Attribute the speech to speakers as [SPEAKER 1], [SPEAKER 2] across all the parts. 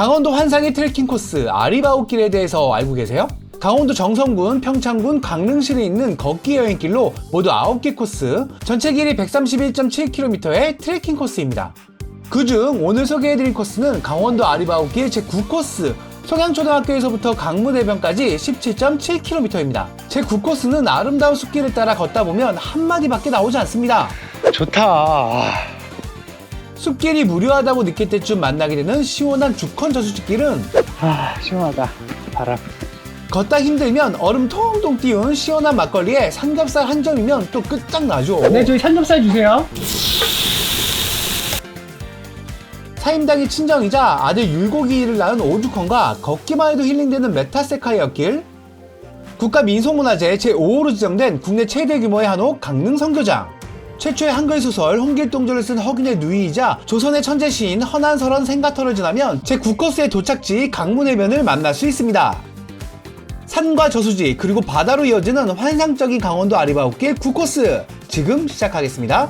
[SPEAKER 1] 강원도 환상의 트레킹 코스 아리바오길에 대해서 알고 계세요? 강원도 정선군, 평창군, 강릉시에 있는 걷기 여행길로 모두 9개 코스, 전체 길이 131.7km의 트레킹 코스입니다. 그중 오늘 소개해드릴 코스는 강원도 아리바오길 제9코스, 송양초등학교에서부터 강문해변까지 17.7km입니다. 제 9코스는 아름다운 숲길을 따라 걷다 보면 한마디밖에 나오지 않습니다.
[SPEAKER 2] 좋다.
[SPEAKER 1] 숲길이 무료하다고 느낄 때쯤 만나게 되는 시원한 주컨 저수지길은
[SPEAKER 2] 아, 시원하다. 바람.
[SPEAKER 1] 걷다 힘들면 얼음 통통 띄운 시원한 막걸리에 삼겹살 한 점이면 또 끝장나죠.
[SPEAKER 2] 네, 저희 삼겹살 주세요.
[SPEAKER 1] 사임당의 친정이자 아들 율곡이를 낳은 오죽헌과 걷기만 해도 힐링되는 메타세카이어길 국가민속문화재 제5호로 지정된 국내 최대 규모의 한옥 강릉 성교장 최초의 한글 소설 홍길동전을 쓴 허균의 누이이자 조선의 천재 시인 허난설원 생가터를 지나면 제9코스의 도착지 강문해변을 만날 수 있습니다. 산과 저수지 그리고 바다로 이어지는 환상적인 강원도 아리바오길 9코스 지금 시작하겠습니다.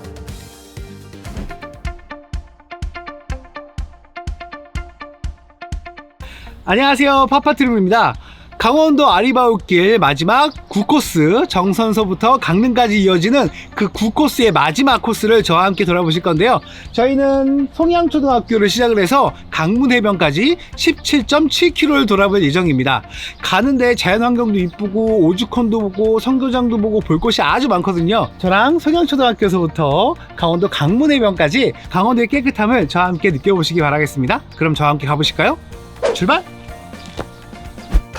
[SPEAKER 1] 안녕하세요 파파트림입니다 강원도 아리바오길 마지막 9코스 정선서부터 강릉까지 이어지는 그 9코스의 마지막 코스를 저와 함께 돌아보실 건데요 저희는 송양초등학교를 시작을 해서 강문해변까지 17.7km를 돌아볼 예정입니다 가는데 자연환경도 이쁘고 오죽헌도 보고 성교장도 보고 볼 곳이 아주 많거든요 저랑 송양초등학교에서부터 강원도 강문해변까지 강원도의 깨끗함을 저와 함께 느껴보시기 바라겠습니다 그럼 저와 함께 가보실까요? 출발!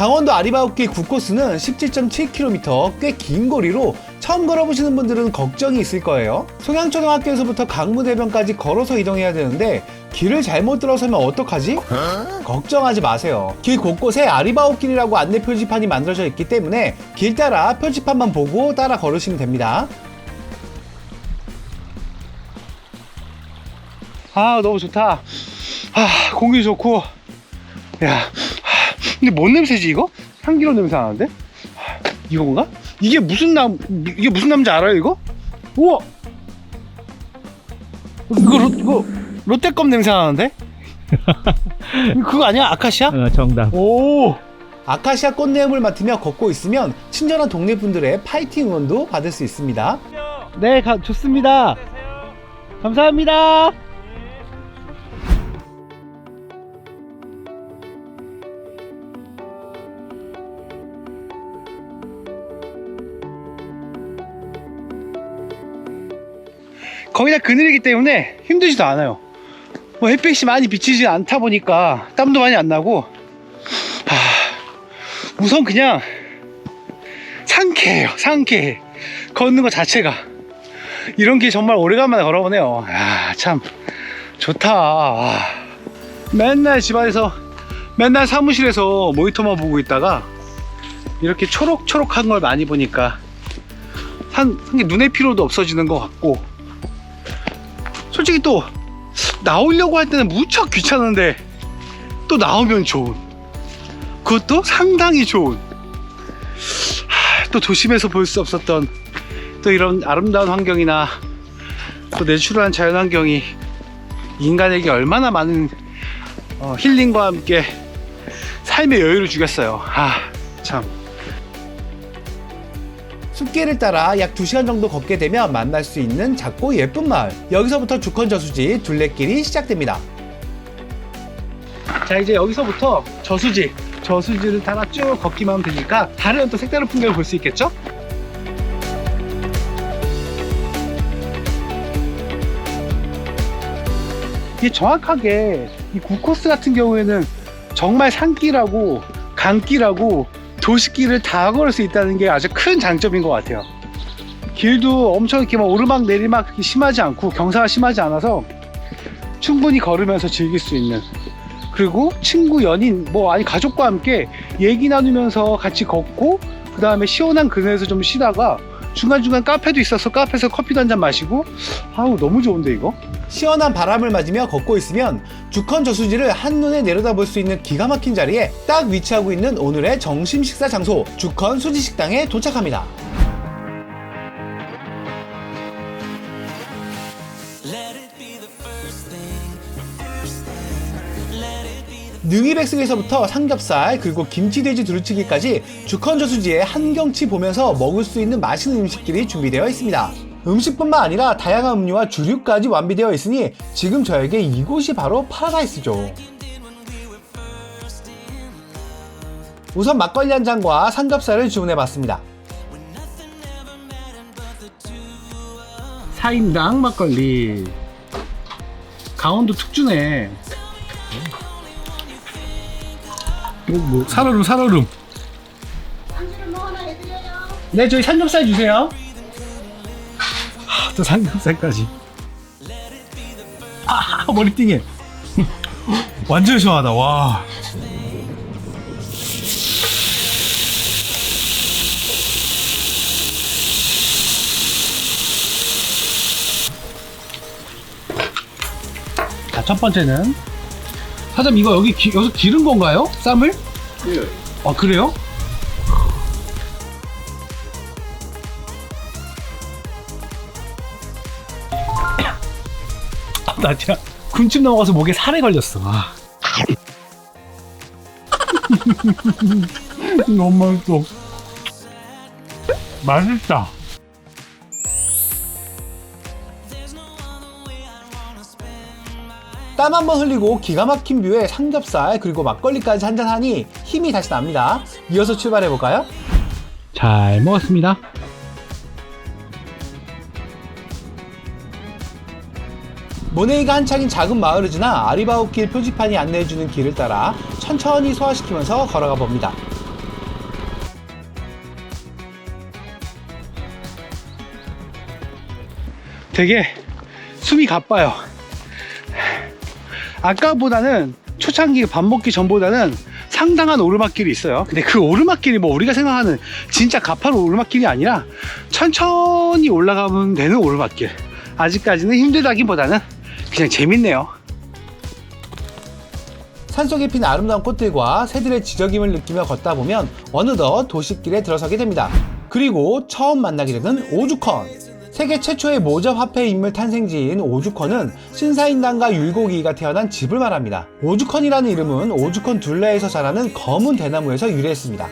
[SPEAKER 1] 강원도 아리바오길 9코스는 17.7km 꽤 긴 거리로 처음 걸어보시는 분들은 걱정이 있을 거예요. 송양초등학교에서부터 강문해변까지 걸어서 이동해야 되는데 길을 잘못 들어서면 어떡하지? 걱정하지 마세요. 길 곳곳에 아리바오길이라고 안내 표지판이 만들어져 있기 때문에 길 따라 표지판만 보고 따라 걸으시면 됩니다.
[SPEAKER 2] 아, 너무 좋다. 아, 공기 좋고. 야, 아, 근데 뭔 냄새지 이거? 향기로운 냄새 나는데? 아, 이건가? 이게 무슨 남 이게 무슨 남자 알아요 이거? 우와. 이거 로, 이거 롯데껌 냄새 나는데? 그거 아니야? 아카시아?
[SPEAKER 3] 어, 정답.
[SPEAKER 2] 오.
[SPEAKER 1] 아카시아 꽃내음을 맡으며 걷고 있으면 친절한 동네 분들의 파이팅 응원도 받을 수 있습니다.
[SPEAKER 2] 네, 가, 좋습니다. 감사합니다. 거의 다 그늘이기 때문에 힘들지도 않아요. 뭐 햇빛이 많이 비치지 않다 보니까 땀도 많이 안 나고, 아, 우선 그냥 상쾌해요. 상쾌해. 걷는 것 자체가. 이런 길 정말 오래간만에 걸어보네요. 아, 참 좋다. 아, 맨날 집안에서 맨날 사무실에서 모니터만 보고 있다가 이렇게 초록초록한 걸 많이 보니까 한, 한게 눈의 피로도 없어지는 것 같고 솔직히 또 나오려고 할 때는 무척 귀찮은데 또 나오면 좋은 그것도 상당히 좋은 하, 또 도심에서 볼 수 없었던 또 이런 아름다운 환경이나 또 내추럴한 자연 환경이 인간에게 얼마나 많은 어, 힐링과 함께 삶의 여유를 주겠어요. 아, 참.
[SPEAKER 1] 숲길을 따라 약 2시간 정도 걷게 되면 만날 수 있는 작고 예쁜 마을. 여기서부터 주컨 저수지 둘레길이 시작됩니다.
[SPEAKER 2] 자, 이제 여기서부터 저수지, 저수지를 따라 쭉 걷기만 하면 되니까 다른 또 색다른 풍경을 볼 수 있겠죠? 이게 정확하게 이 9코스 같은 경우에는 정말 산길하고 강길하고 도시길을 다 걸을 수 있다는 게 아주 큰 장점인 것 같아요. 길도 엄청 이렇게 막 오르막 내리막 심하지 않고 경사가 심하지 않아서 충분히 걸으면서 즐길 수 있는 그리고 친구 연인 뭐 아니 가족과 함께 얘기 나누면서 같이 걷고 그 다음에 시원한 그늘에서 좀 쉬다가 중간중간 카페도 있어서 카페에서 커피도 한 잔 마시고 아우 너무 좋은데 이거
[SPEAKER 1] 시원한 바람을 맞으며 걷고 있으면 주컨 저수지를 한눈에 내려다볼 수 있는 기가 막힌 자리에 딱 위치하고 있는 오늘의 점심 식사 장소 주컨 수지 식당에 도착합니다. 능이백숙에서부터 삼겹살 그리고 김치돼지 두루치기까지 주컨 저수지에 한경치 보면서 먹을 수 있는 맛있는 음식들이 준비되어 있습니다. 음식뿐만 아니라 다양한 음료와 주류까지 완비되어 있으니 지금 저에게 이곳이 바로 파라다이스죠. 우선 막걸리 한 잔과 삼겹살을 주문해 봤습니다. 4인당 막걸리. 강원도 특주네. 뭐, 뭐, 살얼음, 살얼음.
[SPEAKER 3] 당신은 뭐 하나 해드려요?
[SPEAKER 1] 네, 저희 삼겹살 주세요. 아, 또 삼겹살까지. 아, 머리 띵해. 완전 시원하다, 와. 자, 첫 번째는. 사장님, 이거 여기, 기, 여기서 기른 건가요? 쌈을?
[SPEAKER 2] 예.
[SPEAKER 1] 아, 그래요? 아, 나 진짜 군침 넘어가서 목에 살에 걸렸어. 아. 너무 맛있어. 맛있다. 땀 한번 흘리고 기가 막힌 뷰에 삼겹살 그리고 막걸리까지 한잔하니 힘이 다시 납니다. 이어서 출발해 볼까요? 잘 먹었습니다. 모네이가 한창인 작은 마을을 지나 아리바오길 표지판이 안내해주는 길을 따라 천천히 소화시키면서 걸어가 봅니다.
[SPEAKER 2] 되게 숨이 가빠요. 아까보다는 초창기 밥 먹기 전보다는 상당한 오르막길이 있어요. 근데 그 오르막길이 뭐 우리가 생각하는 진짜 가파른 오르막길이 아니라 천천히 올라가면 되는 오르막길. 아직까지는 힘들다기보다는 그냥 재밌네요.
[SPEAKER 1] 산속에 핀 아름다운 꽃들과 새들의 지저김을 느끼며 걷다 보면 어느덧 도시길에 들어서게 됩니다. 그리고 처음 만나게 되는 오주컨. 세계 최초의 모자 화폐 인물 탄생지인 오주컨은 신사인당과 율곡이가 태어난 집을 말합니다. 오주컨이라는 이름은 오주컨 둘레에서 자라는 검은 대나무에서 유래했습니다.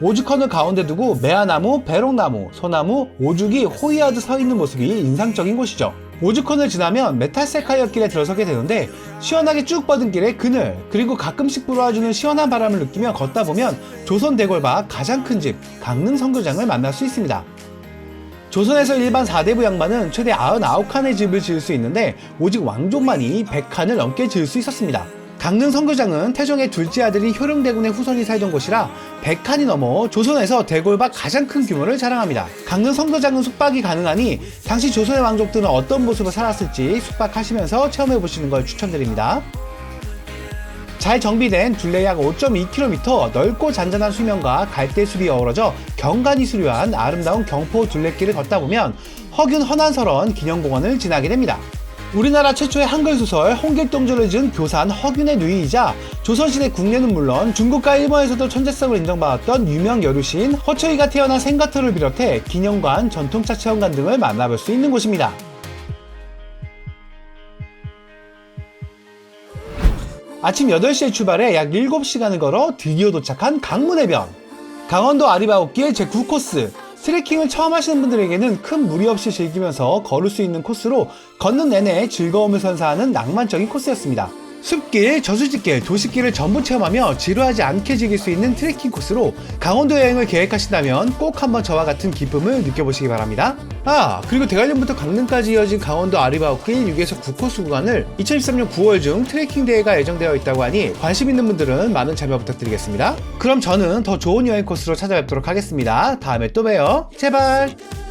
[SPEAKER 1] 오주컨을 가운데 두고 매화나무, 배롱나무, 소나무, 오죽이 호이하듯 서 있는 모습이 인상적인 곳이죠. 오주컨을 지나면 메탈세카이어 길에 들어서게 되는데 시원하게 쭉 뻗은 길에 그늘 그리고 가끔씩 불어와주는 시원한 바람을 느끼며 걷다 보면 조선 대궐과 가장 큰 집 강릉 선교장을 만날 수 있습니다. 조선에서 일반 4대부 양반은 최대 99칸의 집을 지을 수 있는데 오직 왕족만이 100칸을 넘게 지을 수 있었습니다. 강릉 선교장은 태종의 둘째 아들인 효령대군의 후손이 살던 곳이라 100칸이 넘어 조선에서 대궐과 가장 큰 규모를 자랑합니다. 강릉 선교장은 숙박이 가능하니 당시 조선의 왕족들은 어떤 모습을 살았을지 숙박하시면서 체험해 보시는 걸 추천드립니다. 잘 정비된 둘레 약 5.2km 넓고 잔잔한 수면과 갈대숲이 어우러져 경관이 수려한 아름다운 경포 둘레길을 걷다 보면 허균 허난설원 기념공원을 지나게 됩니다. 우리나라 최초의 한글 소설 홍길동전을 지은 교산 허균의 누이이자 조선시대 국내는 물론 중국과 일본에서도 천재성을 인정받았던 유명 여류시인 허초이가 태어난 생가터를 비롯해 기념관, 전통차 체험관 등을 만나볼 수 있는 곳입니다. 아침 8시에 출발해 약 7시간을 걸어 드디어 도착한 강문해변. 강원도 아리바오길 제9코스. 트레킹을 처음 하시는 분들에게는 큰 무리 없이 즐기면서 걸을 수 있는 코스로 걷는 내내 즐거움을 선사하는 낭만적인 코스였습니다. 숲길, 저수지길, 도시길을 전부 체험하며 지루하지 않게 즐길 수 있는 트레킹 코스로 강원도 여행을 계획하신다면 꼭 한번 저와 같은 기쁨을 느껴보시기 바랍니다. 아, 그리고 대관령부터 강릉까지 이어진 강원도 아리바오길 6에서 9코스 구간을 2013년 9월 중 트레킹 대회가 예정되어 있다고 하니 관심 있는 분들은 많은 참여 부탁드리겠습니다. 그럼 저는 더 좋은 여행 코스로 찾아뵙도록 하겠습니다. 다음에 또 봬요. 제발!